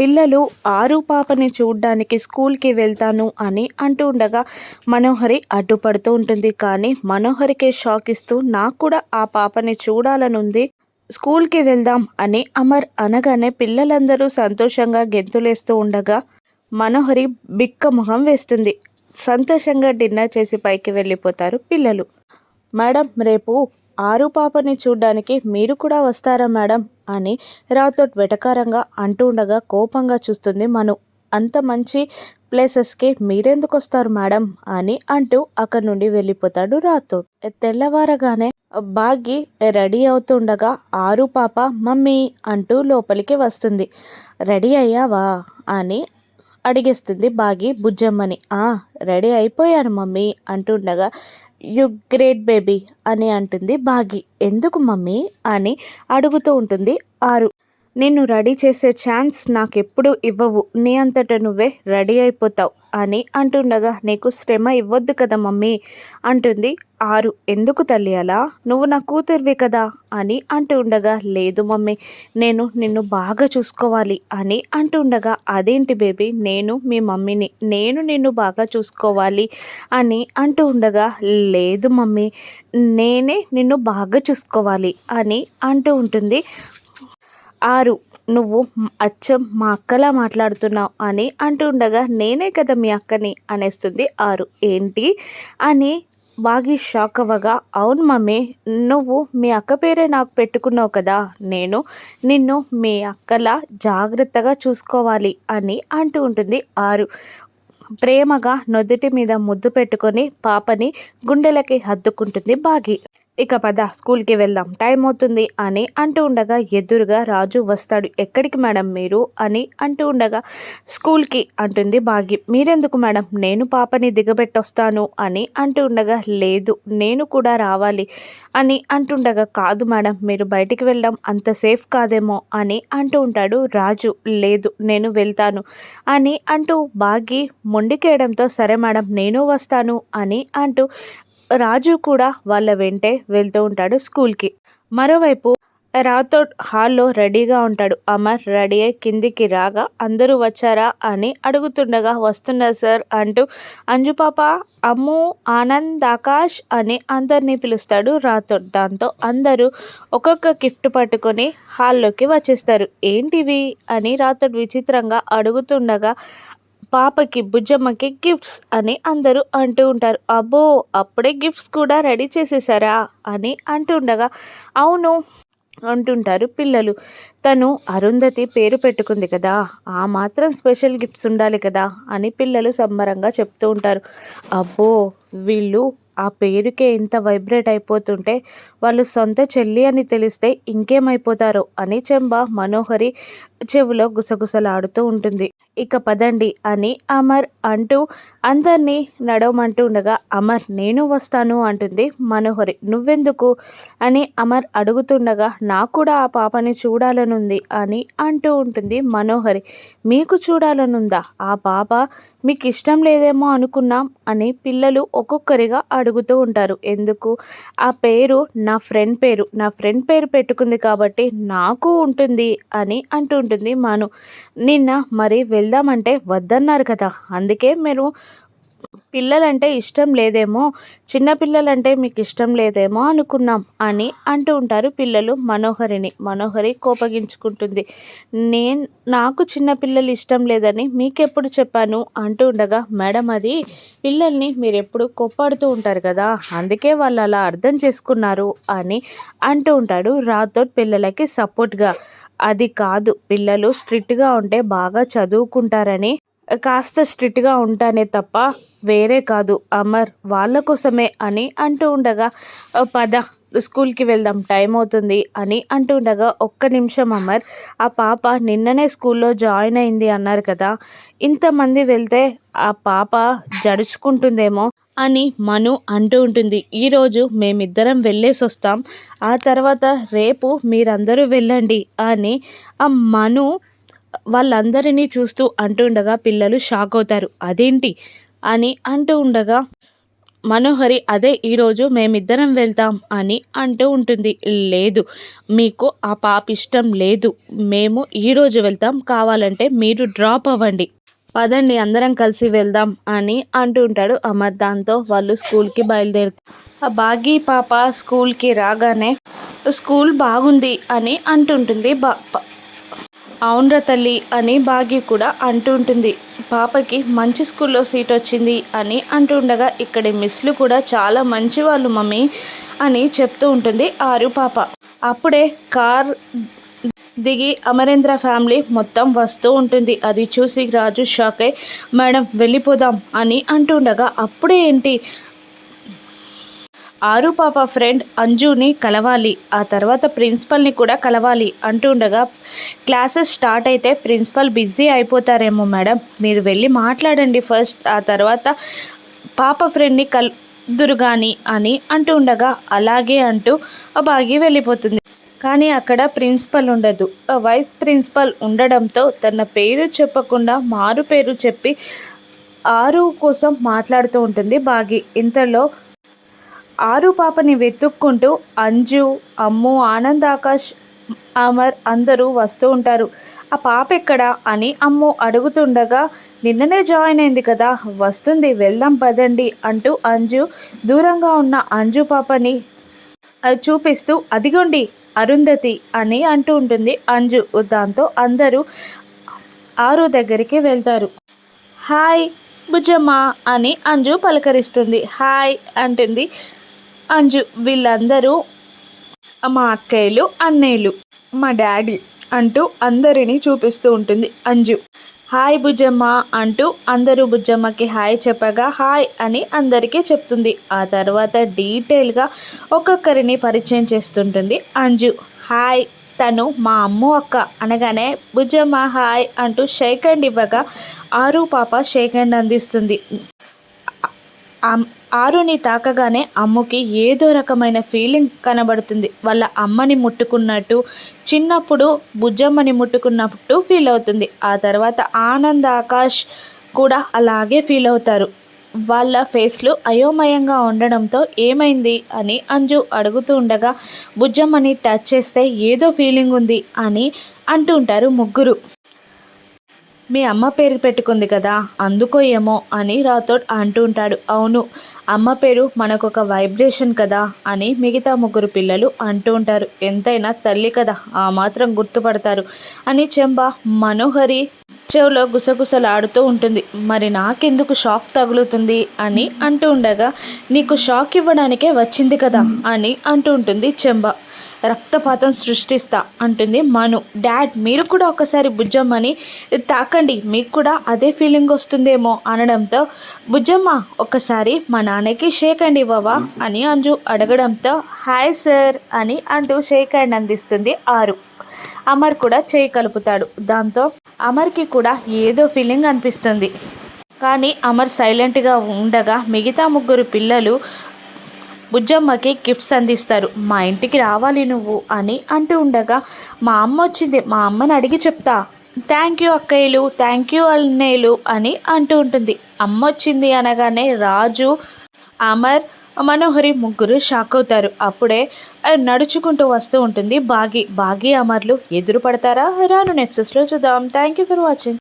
పిల్లలు ఆరు పాపని చూడ్డానికి స్కూల్కి వెళ్తాను అని అంటూ ఉండగా మనోహరి అడ్డుపడుతూ ఉంటుంది. కానీ మనోహరికే షాక్ ఇస్తూ నాకు కూడా ఆ పాపని చూడాలనుంది. స్కూల్కి వెళ్దాం అని అమర్ అనగానే పిల్లలందరూ సంతోషంగా గెంతులేస్తూ ఉండగా మనోహరి బిక్క మొహం వేస్తుంది. సంతోషంగా డిన్నర్ చేసి పైకి వెళ్ళిపోతారు పిల్లలు. మేడం రేపు ఆరు పాపని చూడ్డానికి మీరు కూడా వస్తారా మేడం? అని రాతోట్ వెటకారంగా అంటూ ఉండగా కోపంగా చూస్తుంది మను. అంత మంచి ప్లేసెస్కి మీరెందుకు వస్తారు మేడం? అని అంటూ అక్కడి నుండి వెళ్ళిపోతాడు రాతోట్ తెల్లవారగానే బాగి రెడీ అవుతుండగా ఆరు పాప మమ్మీ అంటూ లోపలికి వస్తుంది. రెడీ అయ్యావా? అని అడిగేస్తుంది బాగి బుజ్జమ్మని. రెడీ అయిపోయాను మమ్మీ అంటుండగా యు గ్రేట్ బేబీ అని అంటుంది బాగి. ఎందుకు మమ్మీ? అని అడుగుతూ ఉంటుంది ఆరు. నిన్ను రెడీ చేసే ఛాన్స్ నాకెప్పుడు ఇవ్వవు. నీ అంతట నువ్వే రెడీ అయిపోతావు. అని అంటుండగా నీకు శ్రమ ఇవ్వద్దు కదా మమ్మీ అంటుంది. ఆరు ఎందుకు తల్లి అలా? నువ్వు నా కూతురివి కదా అని అంటుండగా లేదు మమ్మీ నేను నిన్ను బాగా చూసుకోవాలి అని అంటుండగా అదేంటి బేబీ నేను మీ మమ్మీని నేను నిన్ను బాగా చూసుకోవాలి అని అంటూ ఉండగా లేదు మమ్మీ నేనే నిన్ను బాగా చూసుకోవాలి అని అంటూ ఉంటుంది. ఆరు నువ్వు అచ్చం మా అక్కలా మాట్లాడుతున్నావు అని అంటుండగా నేనే కదా మీ అక్కని అనేస్తుంది ఆరు. ఏంటి? అని బాగా షాక్ అవ్వగా అవును మమ్మీ నువ్వు మీ అక్క పేరే నాకు పెట్టుకున్నావు కదా నేను నిన్ను మీ అక్కలా జాగ్రత్తగా చూసుకోవాలి అని అంటూ ఉంటుంది ఆరు. ప్రేమగా నొదుటి మీద ముద్దు పెట్టుకొని పాపని గుండెలకి హద్దుకుంటుంది బాగి. ఇక పద స్కూల్కి వెళ్దాం టైం అవుతుంది అని అంటూ ఉండగా ఎదురుగా రాజు వస్తాడు. ఎక్కడికి మేడం మీరు? అని అంటూ ఉండగా స్కూల్కి అంటుంది బాగి మీరెందుకు మేడం? నేను పాపని దిగబెట్టొస్తాను అని అంటూ ఉండగా లేదు నేను కూడా రావాలి అని అంటుండగా కాదు మేడం మీరు బయటికి వెళ్ళడం అంత సేఫ్ కాదేమో అని అంటూ ఉంటాడు రాజు. లేదు నేను వెళ్తాను అని అంటూ బాగి మొండికేయడంతో సరే మేడం నేను వస్తాను అని అంటూ రాజు కూడా వాళ్ళ వెంటే వెళ్తూ ఉంటాడు స్కూల్కి. మరోవైపు రాతో హాల్లో రెడీగా ఉంటాడు. అమర్ రెడీ అయి కిందికి రాగా అందరూ వచ్చారా? అని అడుగుతుండగా వస్తున్నా సార్ అంటూ అంజుపాప అమ్ము ఆనంద్ ఆకాష్ అని అందరినీ పిలుస్తాడు రాథోడ్. దాంతో అందరూ ఒక్కొక్క గిఫ్ట్ పట్టుకొని హాల్లోకి వచ్చేస్తారు. ఏంటివి? అని రాథోడ్ విచిత్రంగా అడుగుతుండగా పాపకి బుజ్జమ్మకి గిఫ్ట్స్ అని అందరూ అంటూ ఉంటారు. అబ్బో అప్పుడే గిఫ్ట్స్ కూడా రెడీ చేసేసారా అని అంటుండగా అవును అంటుంటారు పిల్లలు. తను అరుంధతి పేరు పెట్టుకుంది కదా ఆ మాత్రం స్పెషల్ గిఫ్ట్స్ ఉండాలి కదా అని పిల్లలు సంబరంగా చెప్తూ ఉంటారు. అబ్బో వీళ్ళు ఆ పేరుకే ఇంత వైబ్రేట్ అయిపోతుంటే వాళ్ళు సొంత చెల్లి అని తెలిస్తే ఇంకేమైపోతారో అని చెంబ మనోహరి చెవిలో గుసగుసలాడుతూ ఉంటుంది. ఇక పదండి అని అమర్ అంటూ అందరినీ నడవమంటూ ఉండగా అమర్ నేను వస్తాను అంటుంది మనోహరి. నువ్వెందుకు? అని అమర్ అడుగుతుండగా నాకు కూడా ఆ పాపని చూడాలనుంది అని అంటూ ఉంటుంది మనోహరి. మీకు చూడాలనుందా? ఆ పాప మీకు ఇష్టం లేదేమో అనుకున్నాం అని పిల్లలు ఒక్కొక్కరిగా అడుగుతూ ఉంటారు. ఎందుకు? ఆ పేరు నా ఫ్రెండ్ పేరు. నా ఫ్రెండ్ పేరు పెట్టుకుంది కాబట్టి నాకు ఉంటుంది అని అంటూ ఉంటుంది మను. నిన్న మరి వెళ్దామంటే వద్దన్నారు కదా. అందుకే మీరు పిల్లలంటే ఇష్టం లేదేమో చిన్నపిల్లలంటే మీకు ఇష్టం లేదేమో అనుకున్నాం అని అంటూ ఉంటారు పిల్లలు మనోహరిని. మనోహరి కోపగించుకుంటుంది. నేను నాకు చిన్నపిల్లలు ఇష్టం లేదని మీకెప్పుడు చెప్పాను? అంటూ ఉండగా మేడం అది పిల్లల్ని మీరు ఎప్పుడు కోప్పాడుతూ ఉంటారు కదా అందుకే వాళ్ళు అలా అర్థం చేసుకున్నారు అని అంటూ ఉంటాడు రాతోట్ పిల్లలకి సపోర్ట్గా. అది కాదు. పిల్లలు స్ట్రిక్ట్గా ఉంటే బాగా చదువుకుంటారని కాస్త స్ట్రిక్ట్గా ఉంటానే తప్ప వేరే కాదు. అమర్ వాళ్ళ కోసమే అని అంటూ ఉండగా పద స్కూల్కి వెళ్దాం టైం అవుతుంది అని అంటూ ఉండగా ఒక్క నిమిషం అమర్ ఆ పాప నిన్ననే స్కూల్లో జాయిన్ అయింది అన్నారు కదా. ఇంతమంది వెళ్తే ఆ పాప జడుచుకుంటుందేమో. అని మను అంటూ ఉంటుంది. ఈరోజు మేమిద్దరం వెళ్ళేసి వస్తాం. ఆ తర్వాత రేపు మీరందరూ వెళ్ళండి అని ఆ మను వాళ్ళందరినీ చూస్తూ అంటూ ఉండగా పిల్లలు షాక్ అవుతారు. అదేంటి? అని అంటూ ఉండగా మనోహరి అదే ఈరోజు మేమిద్దరం వెళ్తాం అని అంటూ ఉంటుంది. లేదు మీకు ఆ పాప ఇష్టం లేదు. మేము ఈరోజు వెళ్తాం. కావాలంటే మీరు డ్రాప్ అవ్వండి పదండి అందరం కలిసి వెళ్దాం అని అంటుంటాడు అమర్. దాంతో వాళ్ళు స్కూల్కి బయలుదేరుతారు ఆ బాగీ పాప స్కూల్కి రాగానే స్కూల్ బాగుంది అని అంటుంటుంది బా ప- అవునరా తల్లి అని బాగి కూడా అంటూ ఉంటుంది. పాపకి మంచి స్కూల్లో సీట్ వచ్చింది అని అంటుండగా ఉండగా ఇక్కడి మిస్లు కూడా చాలా మంచి వాళ్ళు మమ్మీ అని చెప్తూ ఉంటుంది ఆరు పాప. అప్పుడే కార్ దిగి అమరేంద్ర ఫ్యామిలీ మొత్తం వస్తూ ఉంటుంది. అది చూసి రాజు షాక్ అయి మేడం వెళ్ళిపోదాం అని అంటుండగా అప్పుడే ఏంటి? ఆరు పాప ఫ్రెండ్ అంజుని కలవాలి ఆ తర్వాత ప్రిన్సిపల్ని కూడా కలవాలి అంటుండగా క్లాసెస్ స్టార్ట్ అయితే ప్రిన్సిపల్ బిజీ అయిపోతారేమో మేడం. మీరు వెళ్ళి మాట్లాడండి ఫస్ట్ ఆ తర్వాత పాప ఫ్రెండ్ని కల్ కానీ అని అంటూ ఉండగా అలాగే అంటూ ఆ బాగి వెళ్ళిపోతుంది. కానీ అక్కడ ప్రిన్సిపల్ ఉండదు. ఆ వైస్ ప్రిన్సిపల్ ఉండడంతో తన పేరు చెప్పకుండా మారు పేరు చెప్పి ఆరు కోసం మాట్లాడుతూ ఉంటుంది బాగి. ఇంతలో ఆరు పాపని వెతుక్కుంటూ అంజు అమ్ము ఆనంద్ ఆకాష్ అమర్ అందరూ వస్తూ ఉంటారు. ఆ పాప ఎక్కడ అని అమ్ము అడుగుతుండగా నిన్ననే జాయిన్ అయింది కదా వస్తుంది వెళ్దాం పదండి అంటూ అంజు దూరంగా ఉన్న అంజు పాపని అది చూపిస్తూ అదిగోండి అరుంధతి అని అంటూ ఉంటుంది. అంజు దాంతో అందరూ ఆరు దగ్గరికి వెళ్తారు. హాయ్ బుజ్జమ్మ అని అంజు పలకరిస్తుంది. హాయ్ అంటుంది అంజు. వీళ్ళందరూ మా అక్కయ్యలు అన్నయ్యలు మా డాడీ అంటూ అందరినీ చూపిస్తూ ఉంటుంది. అంజు హాయ్ బుజ్జమ్మ అంటూ అందరూ బుజ్జమ్మకి హాయ్ చెప్పగా హాయ్ అని అందరికీ చెప్తుంది. ఆ తర్వాత డీటెయిల్గా ఒక్కొక్కరిని పరిచయం చేస్తుంటుంది. అంజు హాయ్ తను మా అమ్ము అక్క అనగానే బుజ్జమ్మ హాయ్ అంటూ షేక్ హ్యాండ్ ఇవ్వగా ఆరు పాప షేక్ హ్యాండ్ అందిస్తుంది. ఆరుని తాకగానే అమ్ముకి ఏదో రకమైన ఫీలింగ్ కనబడుతుంది. వాళ్ళ అమ్మని ముట్టుకున్నట్టు చిన్నప్పుడు బుజ్జమ్మని ముట్టుకున్నట్టు ఫీల్ అవుతుంది. ఆ తర్వాత ఆనంద్ ఆకాష్ కూడా అలాగే ఫీల్ అవుతారు. వాళ్ళ ఫేస్లు అయోమయంగా ఉండడంతో ఏమైంది అని అంజు అడుగుతూ ఉండగా బుజ్జమ్మని టచ్ చేస్తే ఏదో ఫీలింగ్ ఉంది అని అంటూ ఉంటారు ముగ్గురు. మీ అమ్మ పేరు పెట్టుకుంది కదా అందుకో ఏమో అని రాథోడ్ అంటూ ఉంటాడు. అవును అమ్మ పేరు మనకొక వైబ్రేషన్ కదా అని మిగతా ముగ్గురు పిల్లలు అంటూ ఉంటారు. ఎంతైనా తల్లి కదా ఆ మాత్రం గుర్తుపడతారు అని చెంబ మనోహరి చెవులో గుసగుసలాడుతూ ఉంటుంది. మరి నాకెందుకు షాక్ తగులుతుంది అని అంటూ ఉండగా నీకు షాక్ ఇవ్వడానికే వచ్చింది కదా అని అంటూ ఉంటుంది చెంబ. రక్తపాతం సృష్టిస్తా అంటుంది మను. డాడ్ మీరు కూడా ఒకసారి బుజ్జమ్మని తాకండి. మీకు కూడా అదే ఫీలింగ్ వస్తుందేమో అనడంతో బుజ్జమ్మ ఒకసారి మా నాన్నకి షేక్ హ్యాండ్ ఇవ్వవా అని అంజు అడగడంతో హాయ్ సార్ అని అంటూ షేక్ హ్యాండ్ అందిస్తుంది ఆరు. అమర్ కూడా చేయి కలుపుతాడు. దాంతో అమర్కి కూడా ఏదో ఫీలింగ్ అనిపిస్తుంది. కానీ అమర్ సైలెంట్గా ఉండగా మిగతా ముగ్గురు పిల్లలు బుజ్జమ్మకి గిఫ్ట్స్ అందిస్తారు. మా ఇంటికి రావాలి నువ్వు అని అంటూ ఉండగా మా అమ్మ వచ్చింది. మా అమ్మని అడిగి చెప్తా థ్యాంక్ యూ అక్కయ్యలు థ్యాంక్ యూ అన్నయ్యలు అని అంటూ ఉంటుంది. అమ్మ వచ్చింది అనగానే రాజు అమర్ మనోహరి ముగ్గురు షాక్ అవుతారు. అప్పుడే నడుచుకుంటూ వస్తూ ఉంటుంది బాగి. బాగి అమర్లు ఎదురు పడతారా? రాను నెప్సెస్లో చూద్దాం. Thank you for watching.